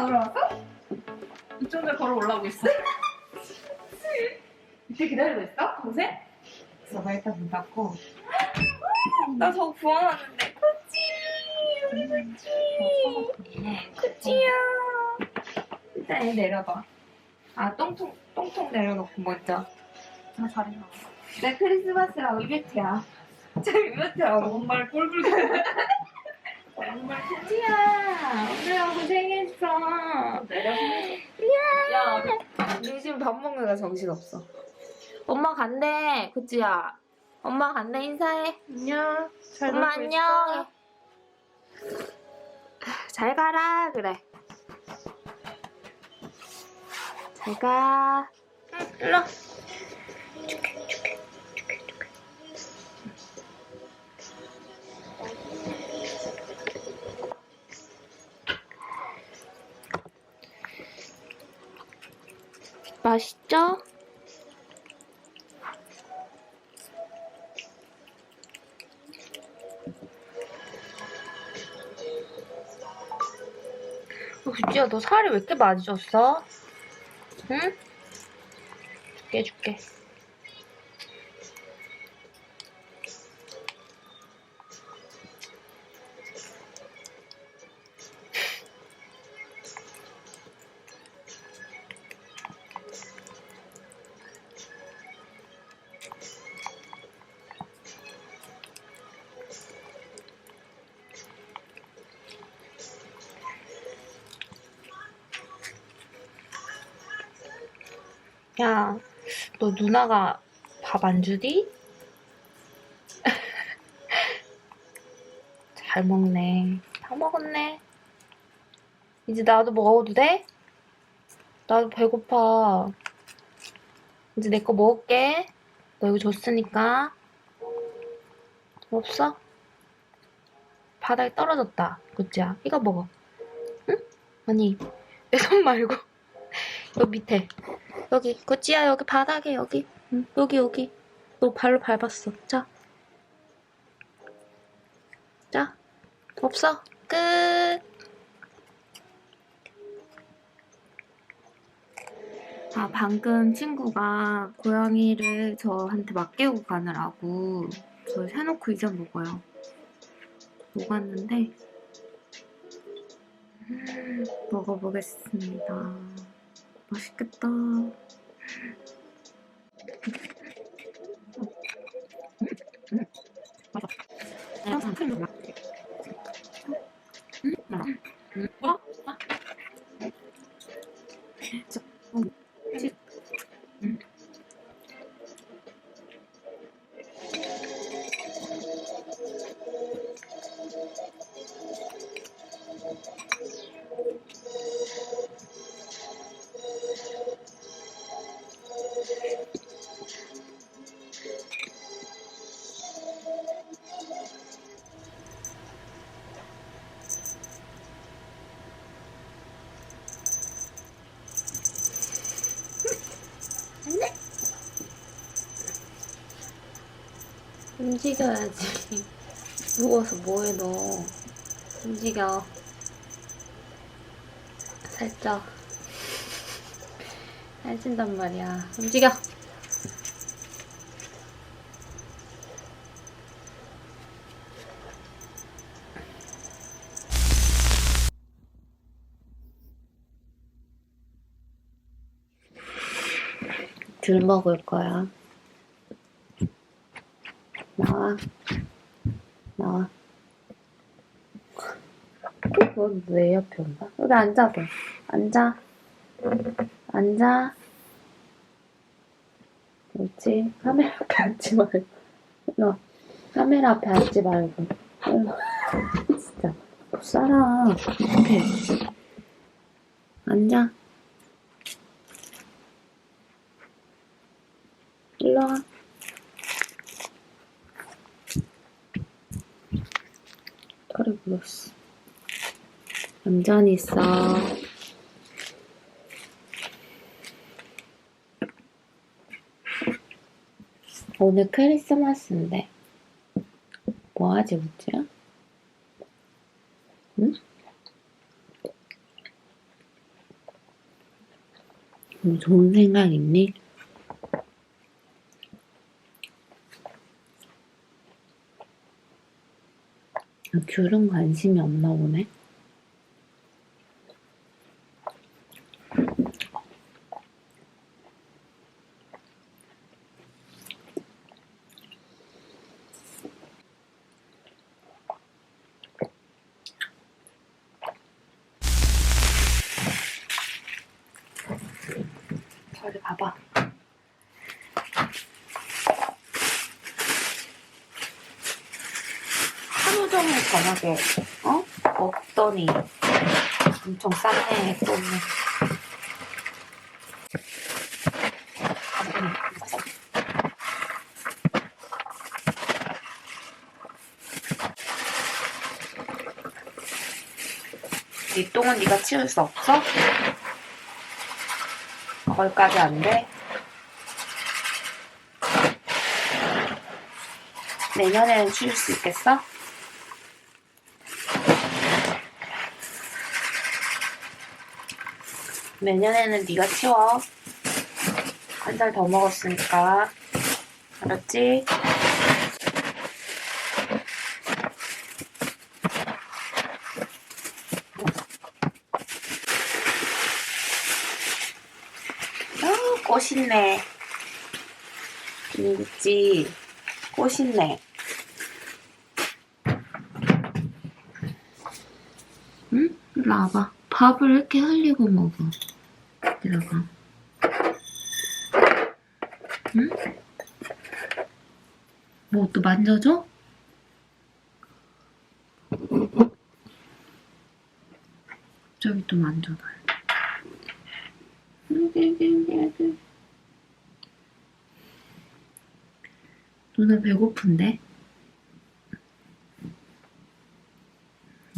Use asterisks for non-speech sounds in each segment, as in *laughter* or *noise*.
안 올라왔어? 이쪽에 걸어 올라오고 있어. *laughs* 이때 기다리고 있어? 동생? 나 일단 문 닫고 나 저거 구워놨는데. 그치. 우리 그치. 그치야. 일단 얘 내려봐. 아, 똥통, 똥통 내려놓고 먼저. 나 나와 내 크리스마스랑 이벤트야. *laughs* 저 이벤트라고. 정말 꼴불게 그치야. 오늘은 고생했어. 야, 우리 지금 밥 먹느라 정신 없어. 엄마 간대, 그치야. 엄마 간대, 인사해. 안녕 잘 엄마 놀고 안녕. 잘 가라, 그래. 잘 가. 응, 일로. 맛있죠? 어, 구찌야, 너 살이 왜 이렇게 많이 쪘어? 응? 줄게, 줄게. 야, 너 누나가 밥 안 주디? *laughs* 잘 먹네. 다 먹었네. 이제 나도 먹어도 돼? 나도 배고파. 이제 내 거 먹을게. 너 이거 줬으니까. 없어? 바닥에 떨어졌다. 그치야? 이거 먹어. 응? 아니, 내 손 말고. *laughs* 여기 밑에. 여기 구찌야 여기 바닥에 여기 응, 여기 여기 너 발로 밟았어 자. 자 없어 끝 아, 방금 친구가 고양이를 저한테 맡기고 가느라고 저 해놓고 이제 먹어요. 먹었는데, 음, 먹어보겠습니다. 맛있겠다. 움직여야지. *laughs* 누워서 뭐해 너. 움직여. 살짝. *laughs* 살찐단 말이야. 움직여. 들 먹을 거야. 나와. 나와. 너내 옆에 온다? 여기 앉아봐. 앉아. 앉아. 그렇지. 카메라 앞에 앉지 말고. 너 카메라 앞에 앉지 말고. *laughs* 진짜. 못 살아. 이렇게. 앉아. 일로 와. 묻었어. 얌전히 있어. 오늘 크리스마스인데 뭐 하지 우지야? 응? 뭐 좋은 생각 있니? 아, 귤은 관심이 없나 보네. 저리 봐봐. 종일 저녁에 어? 먹더니 엄청 쌌네 또. 이 똥은 네가 치울 수 없어? 거기까지 안 돼? 내년에는 치울 수 있겠어? 내년에는 네가 치워. 한 살 더 먹었으니까. 알았지? 어, 꽃있네. 김치, 꽃있네. 응? 일로 와봐. 밥을 이렇게 흘리고 먹어. 들어가. 응? 뭐 또 만져줘? 저기 또 만져봐요. 누나 배고픈데?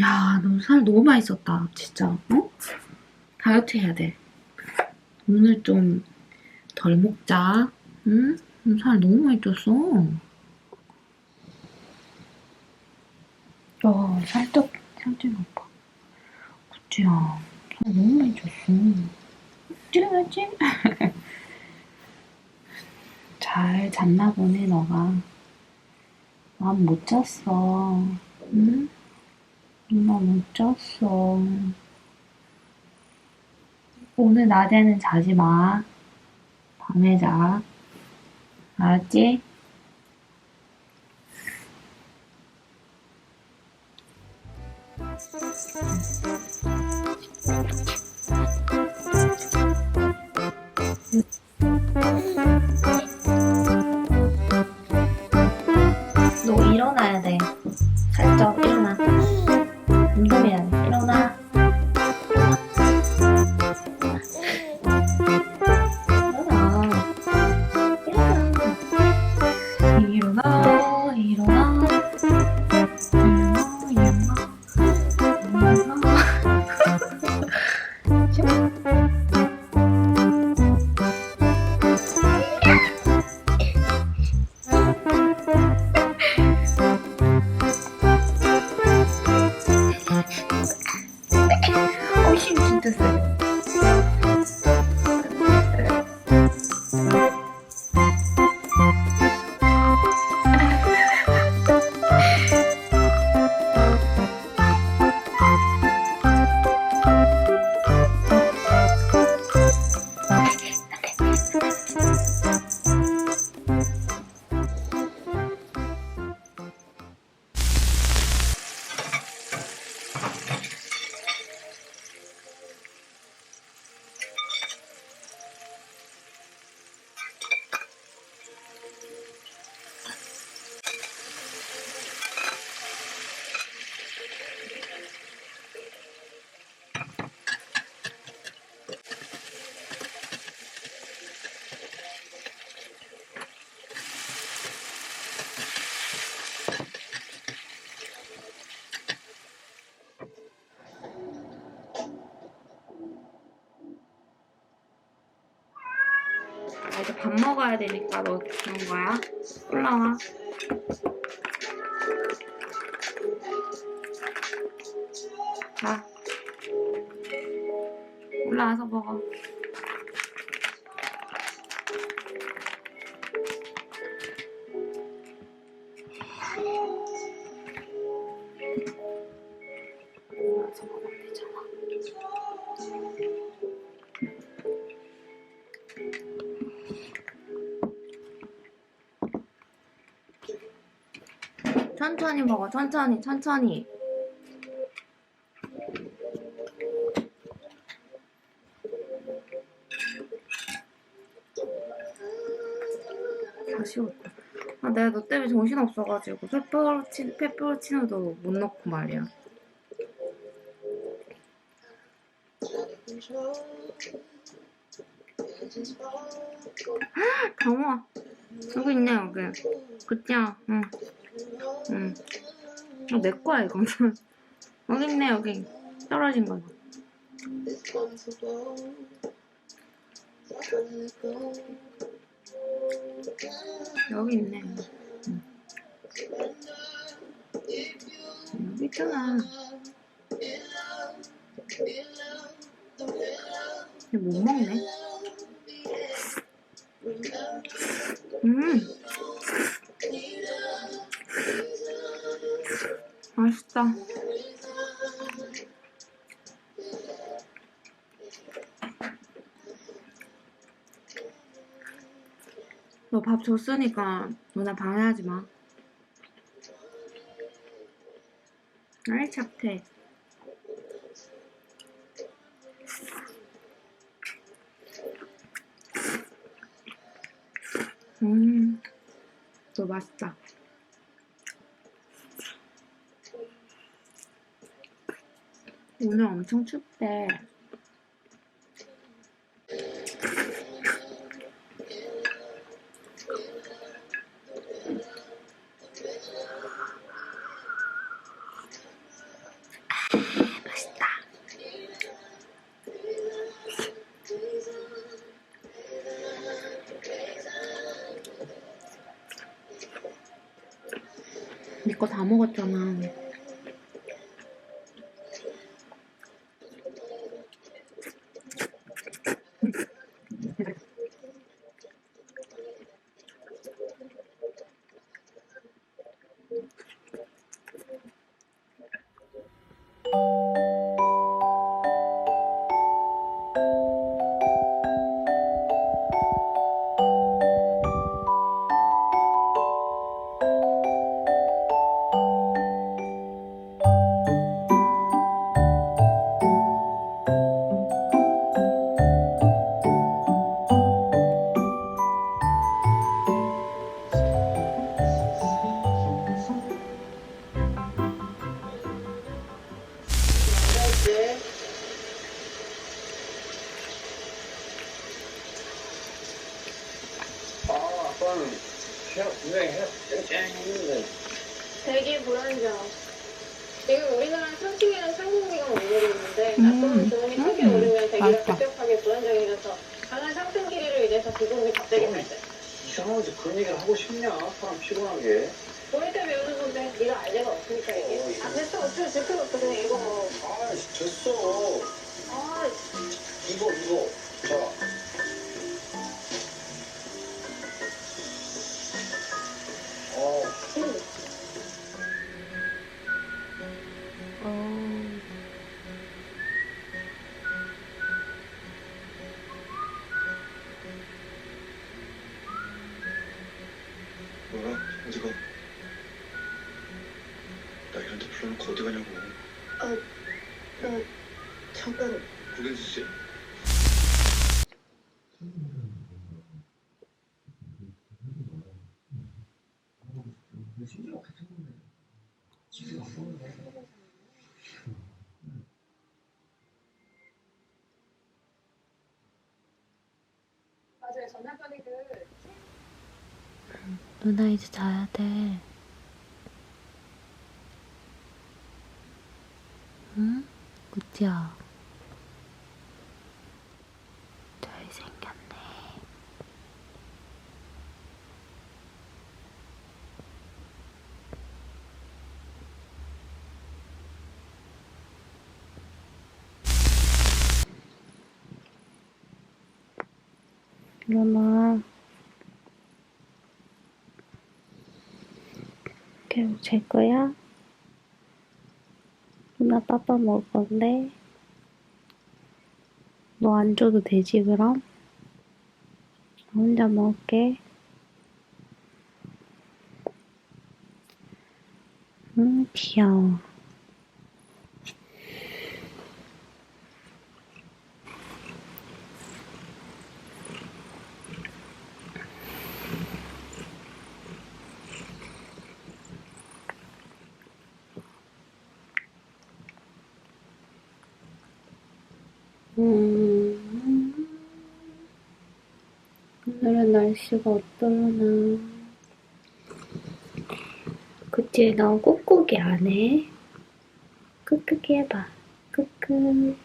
야, 너 살 너무 많이 쪘다, 진짜. 어? 다이어트 해야 돼. 오늘 좀 덜 먹자. 응? 너살 너무 많이 쪘어. 야, 살짝, 살짝 아파. 그치야. 살 너무 많이 쪘어. 찌르지? *laughs* 잘 잤나 보네, 너가. 난 못 잤어. 응? 누나 못 잤어. 오늘 낮에는 자지 마. 밤에 자. 알았지? 이제 밥 먹어야 되니까 너 그런 거야? 올라와. 자. 올라와서 먹어. 천천히 먹어. 천천히, 천천히. 다시 왔다. 아, 내가 너 때문에 정신 없어가지고 페퍼로치 페퍼로치노도 못 넣고 말이야. 경호 여기 있네 여기. 그치야? 응. 응. 어, 내 거야 이거는. 여기 *laughs* 있네 여기. 떨어진 거. 여기 있네. 응. 여기 있잖아. 밥 줬으니까 누나 방해하지 마. 아이 착해. 음, 너 맛있다. 오늘 엄청 춥대. 거 다 먹었잖아. 아, 누나 이제 자야 돼. 응? 구찌야. 누나. 계속 잘 거야? 누나 빠빠 먹을 건데? 너 안 줘도 되지, 그럼? 나 혼자 먹을게. 귀여워. 음, 오늘은 날씨가 어떠려나. 그치, 너 꾹꾹이 안 해? 끄끄기 해봐. 끄끄.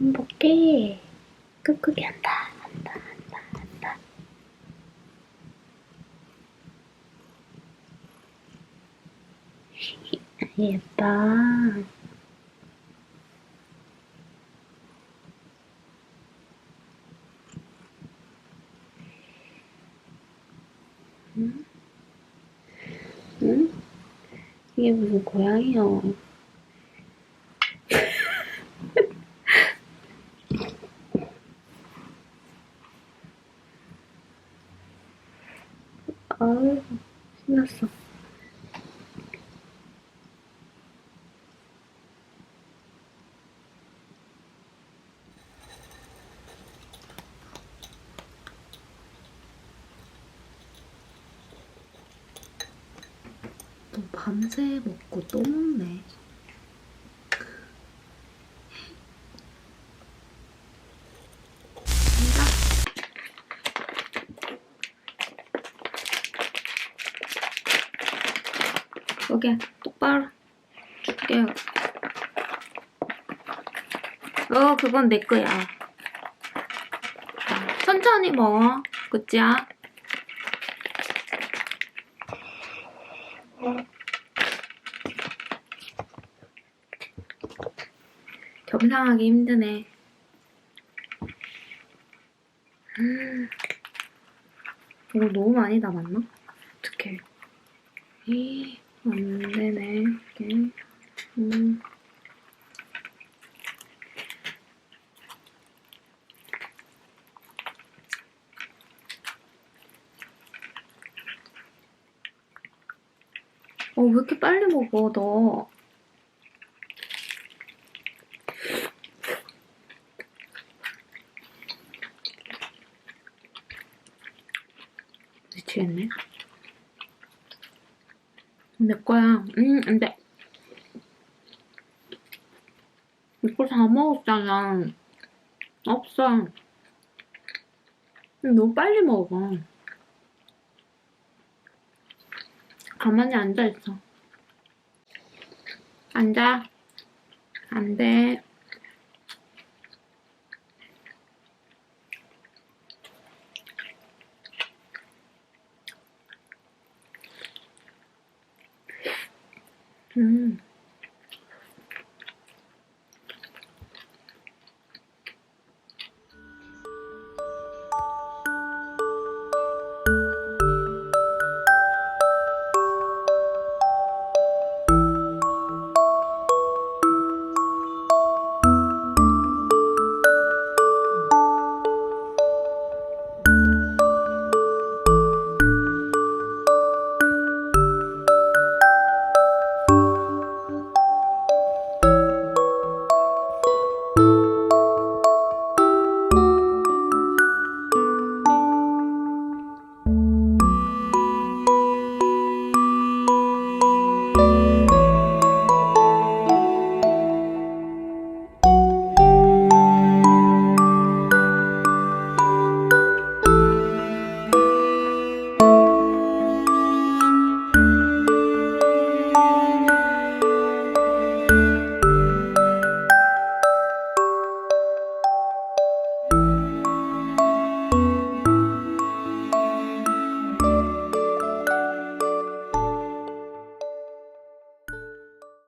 행복해. 끄끄기 한다. 한다. 한다. 한다. *laughs* 예뻐. 응? 응? 이게 무슨 고양이야? *laughs* 아유, 신났어. 또 밤새 먹고 또 먹네. 간다. 여기 똑바로 줄게요. 어, 그건 내 거야. 자, 천천히 먹어. 그치야? 겸상하기 힘드네. 음, 이거 너무 많이 담았나? 어떡해. 이, 안 되네. 이게. 음. 어, 왜 이렇게 빨리 먹어, 너? 미치겠네. 내 거야. 음, 안 돼. 이거 다 먹었잖아. 없어. 너무 빨리 먹어. 가만히 앉아있어. 앉아. 안 돼. 음.